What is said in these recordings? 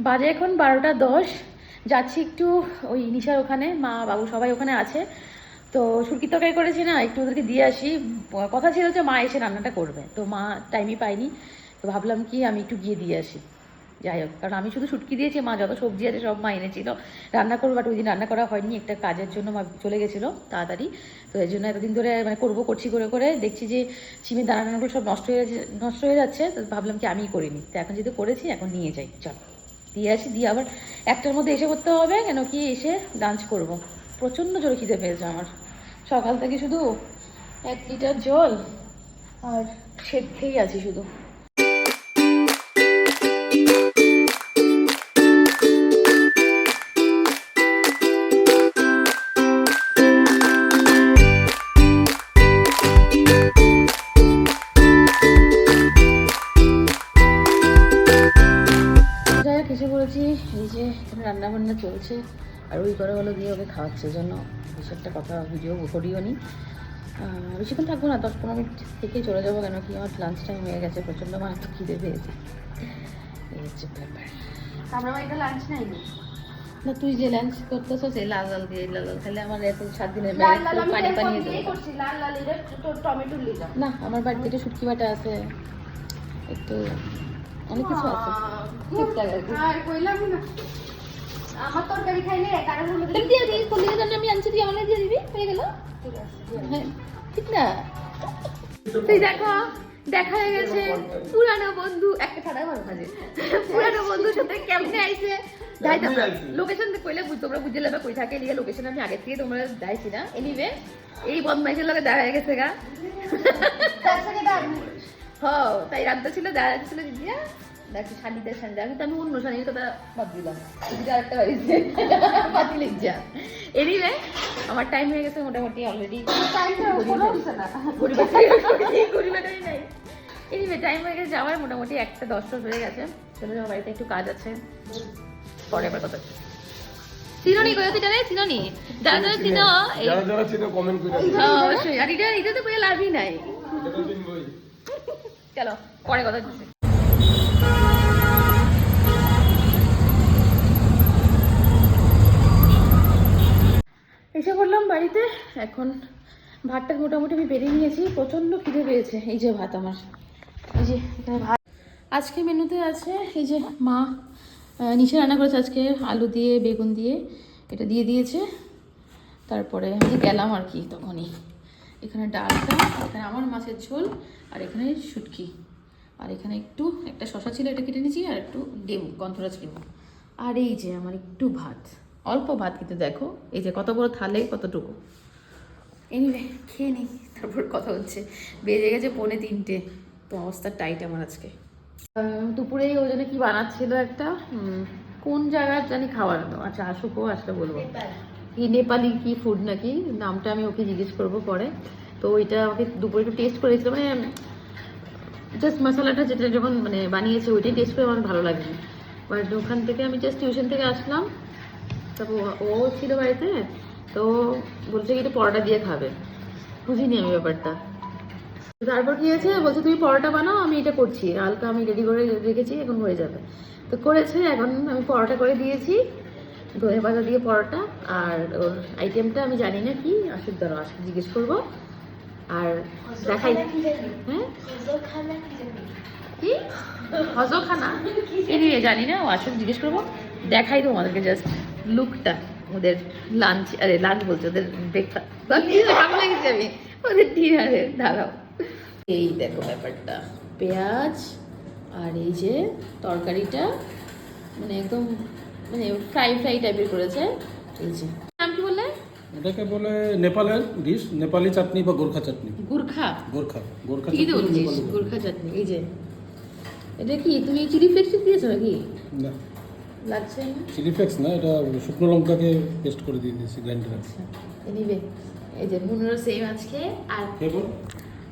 বাজে এখন বারোটা দশ। যাচ্ছি একটু ওই নিশার ওখানে, মা বাবু সবাই ওখানে আছে। তো শুটকি তরকারি করেছি না, একটু ওদেরকে দিয়ে আসি। কথা ছিল যে মা এসে রান্নাটা করবে। তো মা টাইমই পাইনি। তো ভাবলাম কি আমি একটু গিয়ে দিয়ে আসি। যাই হোক, কারণ আমি শুধু সুটকি দিয়েছি, মা যত সবজি আছে সব মা এনেছিল। রান্না করব বাট ওই দিন রান্না করা হয়নি, একটা কাজের জন্য মা চলে গেছিল তাড়াতাড়ি। তো এই জন্য এতদিন ধরে মানে করব, করছি করে করে। দেখছি যে চিমের দানাগুলো সব নষ্ট হয়ে যাচ্ছে নষ্ট হয়ে যাচ্ছে। তো ভাবলাম কি আমিই করিনি তো এখন যেহেতু করেছি, এখন নিয়ে যাই। চল। দিয়ে আসি, দিয়ে আবার একটার মধ্যে এসে করতে হবে কেন কি এসে লাঞ্চ করব। প্রচণ্ড জোরে খিদে পেয়েছে আমার। সকাল থেকে শুধু এক লিটার জল আর সেদ্ধেই আছি শুধু। এখানে রান্না বান্না চলছে। আর ওই করে হলো দিয়ে ওকে খাওয়াচ্ছে জন্য। বেশি একটা কথা ভিডিও করিও নি। বেশিক্ষণ থাকব না দশ পনেরো মিনিট থেকেই চলে যাব কেন কি আমার লাঞ্চ টাইম হয়ে গেছে প্রচণ্ড একটা খিদে পেয়েছে। এই হচ্ছে ব্যাপার। আমরা বাড়িতে লাঞ্চ নাই না তুই যে লাঞ্চ করতেছো সেই লাল লাল দিয়ে লাল লাল। খেলে আমার এত সাত দিনের পানি পানি টমেটো না আমার বাড়িতে একটু শুটকি বাটা আছে। একটু অনেক কিছু আছে। কইলাম না। আমার তরকারি খাইলে কারণ হলো তাহলে দিয়ে দিই কোন দিকে আমি আনছি তুই আমার দিয়ে দিবি হয়ে গেল। হ্যাঁ, ঠিক না? তুই দেখো দেখা হয়ে গেছে। পুরানো বন্ধু একটা ঠাডা ভালো মাঝে পুরানো বন্ধুর সাথে কেমনে আইছে? যাই তো লোকেশন কইলে বুঝ- তোমরা বুঝে নেবে কই থাকে এদিকে লোকেশন আমি আগে থেকে তোমরা যাইছি না। এনিওয়ে এই বদমাইশের লগে দেখা হয়ে গেছে গা। হ তাই রান্না ছিল দেখা ছিল দিদিয়া। দেখি শালিদের শালি আমি তো আমি অন্য শালির কথা বাদ দিলাম। আরেকটা যা এনিওয়ে আমার টাইম হয়ে গেছে মোটামুটি অলরেডি নাই। এনিওয়ে টাইম হয়ে গেছে যাওয়ার। মোটামুটি একটা দশটা হয়ে গেছে। চলে যাওয়া বাড়িতে একটু কাজ আছে। পরে আবার কথা চিনোনি কোথা থেকে রে? চিনোনি যারা যারা চিনো যারা যারা ছিল কমেন্ট করে অবশ্যই। আর এটা এটা তো কোনো লাভই নাই। চলো পরে কথা হচ্ছে। এসে পড়লাম বাড়িতে। এখন ভাতটা মোটামুটি আমি বেরিয়ে নিয়েছি। প্রচণ্ড খিদে পেয়েছে। এই যে ভাত আমার। এই যে ভাত। আজকে মেনুতে আছে এই যে মা নিচে রান্না করেছে আজকে আলু দিয়ে, বেগুন দিয়ে। এটা দিয়ে দিয়েছে। তারপরে আমি গেলাম আর কি তখনই। এখানে ডালটা, এখানে আমার মাছের ঝোল, আর এখানে শুটকি। আর এখানে একটু একটা শশা ছিল, এটা কেটে নিয়েছি, আর একটু লেবু গন্ধরাজ লেবু আর এই যে আমার একটু ভাত, অল্প ভাত কিন্তু দেখো, এই যে কত বড় থালে, কতটুকু। এনিওয়ে খেয়ে নিই তারপর কথা হচ্ছে, বেজে গেছে পৌনে তিনটে, তো অবস্থা টাইট আমার আজকে। দুপুরে ওই জন্য কি বানাচ্ছিল একটা কোন জায়গার জানি খাবার আচ্ছা আসুকও আসলে বলব। কি নেপালি কি ফুড নাকি? নামটা আমি ওকে জিজ্ঞেস করব পরে। তো ওইটা আমাকে দুপুরে একটু টেস্ট করেছিল মানে জাস্ট মশলাটা যেটা যখন মানে বানিয়েছে, ওইটাই টেস্ট করে আমার ভালো লাগে বাট ওখান থেকে আমি জাস্ট টিউশন থেকে আসলাম। তারপর ও- ছিল বাড়িতে, তো বলছে কি পরোটা দিয়ে খাবে। বুঝিনি আমি ব্যাপারটা। তারপর কি হয়েছে? বলছে, তুমি পরোটা বানাও, আমি এটা করছি। হালকা আমি রেডি করে রেখেছি, এখন হয়ে যাবে। তো করেছে, এখন আমি পরোটা করে দিয়েছি। ধনে পাতা দিয়ে পরোটা, আর আইটেমটা আমি জানি না কি আসুক আসুক জিজ্ঞেস করব। আর দেখাই কি হজখানা এনিয়ে জানি? না ও আসুক জিজ্ঞেস করব। দেখাই তোমাদেরকে জাস্ট লুকটা ওদের লাঞ্চ আরে লাঞ্চ বলছে ওদের ব্রেকফাস্ট ভালো লেগেছে আমি? ওদের ডিনারে দাঁড়াও। এই দেখো ব্যাপারটা পেঁয়াজ আর এই যে তরকারিটা মানে একদম মানে ফ্রাই ফ্রাই টাইপের করেছে। এই যে এটাকে বলে নেপালের ডিশ নেপালি চাটনি বা গোর্খা চাটনি। গুর্খা? গোর্খা গোর্খা ঠিকই তো বলছিস। গুর্খা চাটনি এই যে। এটা কি তুমি চিলি ফ্লেক্স দিয়েছ নাকি? না। লাগছে না? চিলি ফ্লেক্স না এটা শুকনো লঙ্কাকে পেস্ট করে দিয়ে দিয়েছি গ্রাইন্ডারে আচ্ছা এনিওয়ে এই যে মুনুরও সেম আজকে আর কে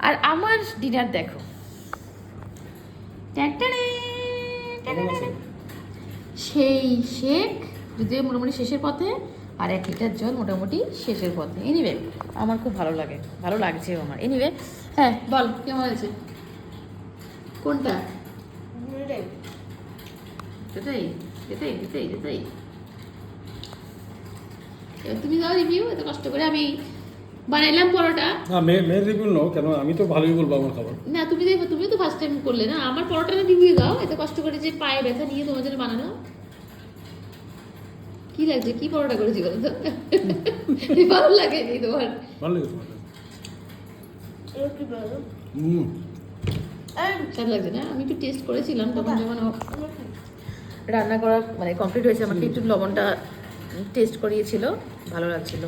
আর আমার ডিনার দেখো। সেই শেক যদিও মোটামুটি শেষের পথে আর এক লিটার জল মোটামুটি শেষের পথে। এনিওয়ে আমার খুব ভালো লাগে ভালো লাগছে আমার। এনিওয়ে হ্যাঁ বল কেমন আছে? কোনটা? যেতেই যেতেই যেতেই তুমি দাও রিভিউ এত কষ্ট করে আমি বানাইলাম পরোটা। না মেয়ের রিভিউ নাও কেন আমি তো ভালোই বলব আমার খাবার। না তুমি দেখো তুমি তো ফার্স্ট টাইম করলে না আমার পরোটা রিভিউ দাও এত কষ্ট করে যে পায়ে ব্যথা নিয়ে তোমার জন্য বানানো কি লাগছে? কি পরোটা করেছি বলো তো? ভালো লাগে নি তোমার। ভালো লাগে তোমার হুম। স্বাদ লাগছে না? আমি একটু টেস্ট করেছিলাম তখন যখন রান্না করা মানে কমপ্লিট হয়েছে আমাকে একটু লবণটা টেস্ট করিয়েছিল ভালো লাগছিল।